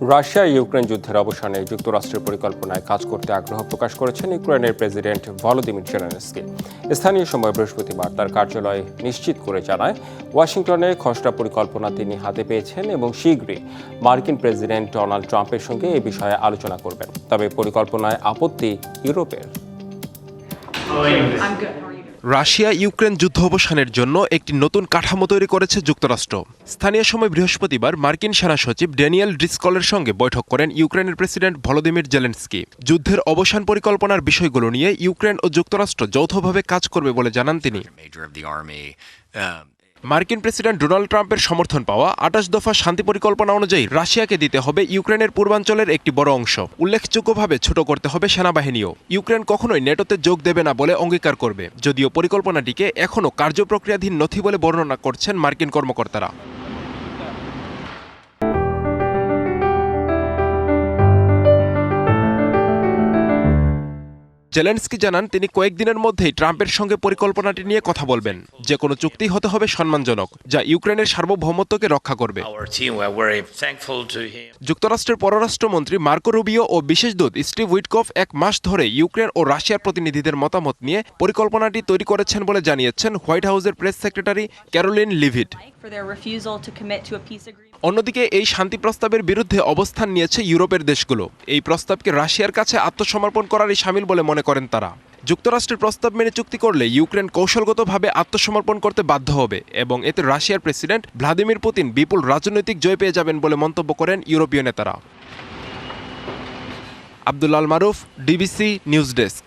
Russia, Ukraine যুদ্ধের অবসানে যুক্তরাষ্ট্রের পরিকল্পনায় কাজ করতে আগ্রহ প্রকাশ করেছেন ইউক্রেনের প্রেসিডেন্ট ভলোদিমির জেলেনস্কি। স্থানীয় সময় বৃহস্পতিবার তার কার্যালয় নিশ্চিত করে জানায়, ওয়াশিংটনে খসড়া পরিকল্পনা তিনি হাতে পেয়েছেন এবং শীঘ্রই মার্কিন প্রেসিডেন্ট ডোনাল্ড ট্রাম্পের সঙ্গে এ বিষয়ে আলোচনা করবেন। তবে পরিকল্পনায় আপত্তি ইউরোপের। রাশিয়া ইউক্রেন যুদ্ধ অবসানের জন্য একটি নতুন কাঠামো তৈরি করেছে যুক্তরাষ্ট্র। স্থানীয় সময় বৃহস্পতিবার মার্কিন সেনা সচিব ড্যানিয়েল ড্রিসকলের সঙ্গে বৈঠক করেন ইউক্রেনের প্রেসিডেন্ট ভলোদিমির জেলেন্সকি। যুদ্ধের অবসান পরিকল্পনার বিষয়গুলো নিয়ে ইউক্রেন ও যুক্তরাষ্ট্র যৌথভাবে কাজ করবে বলে জানান তিনি। মার্কিন প্রেসিডেন্ট ডোনাল্ড ট্রাম্পের সমর্থন পাওয়া আটাশ দফা শান্তি পরিকল্পনা অনুযায়ী রাশিয়াকে দিতে হবে ইউক্রেনের পূর্বাঞ্চলের একটি বড় অংশ। উল্লেখযোগ্যভাবে ছোট করতে হবে সেনাবাহিনীও। ইউক্রেন কখনোই নেটোতে যোগ দেবে না বলে অঙ্গীকার করবে। যদিও পরিকল্পনাটিকে এখনও কার্যপ্রক্রিয়াধীন নথি বলে বর্ণনা করছেন মার্কিন কর্মকর্তারা। জেলেন্সকি জানান তিনি কয়েকদিনের মধ্যেই ট্রাম্পের সঙ্গে পরিকল্পনাটি নিয়ে কথা বলবেন। যে কোনো চুক্তি হতে হবে সম্মানজনক যা ইউক্রেনের সার্বভৌমত্বকে রক্ষা করবে. যুক্তরাষ্ট্রের পররাষ্ট্রমন্ত্রী মার্কো রুবিও ও বিশেষ দূত স্টিভ উইটকফ এক মাস ধরে ইউক্রেন ও রাশিয়ার প্রতিনিধিদের মতামত নিয়ে পরিকল্পনাটি তৈরি করেছেন বলে জানিয়েছেন হোয়াইট হাউসের প্রেস সেক্রেটারি ক্যারোলিন লিভিড অন্যদিকে এই শান্তি প্রস্তাবের বিরুদ্ধে অবস্থান নিয়েছে ইউরোপের দেশগুলো। এই প্রস্তাবকে রাশিয়ার কাছে আত্মসমর্পণ করারই সামিল বলে মনে করেন তারা। যুক্তরাষ্ট্রের প্রস্তাব মেনে চুক্তি করলে ইউক্রেন কৌশলগতভাবে আত্মসমর্পণ করতে বাধ্য হবে এবং এতে রাশিয়ার প্রেসিডেন্ট ভ্লাদিমির পুতিন বিপুল রাজনৈতিক জয় পেয়ে যাবেন বলে মন্তব্য করেন ইউরোপীয় নেতারা। Abdullal Maruf, DBC news desk.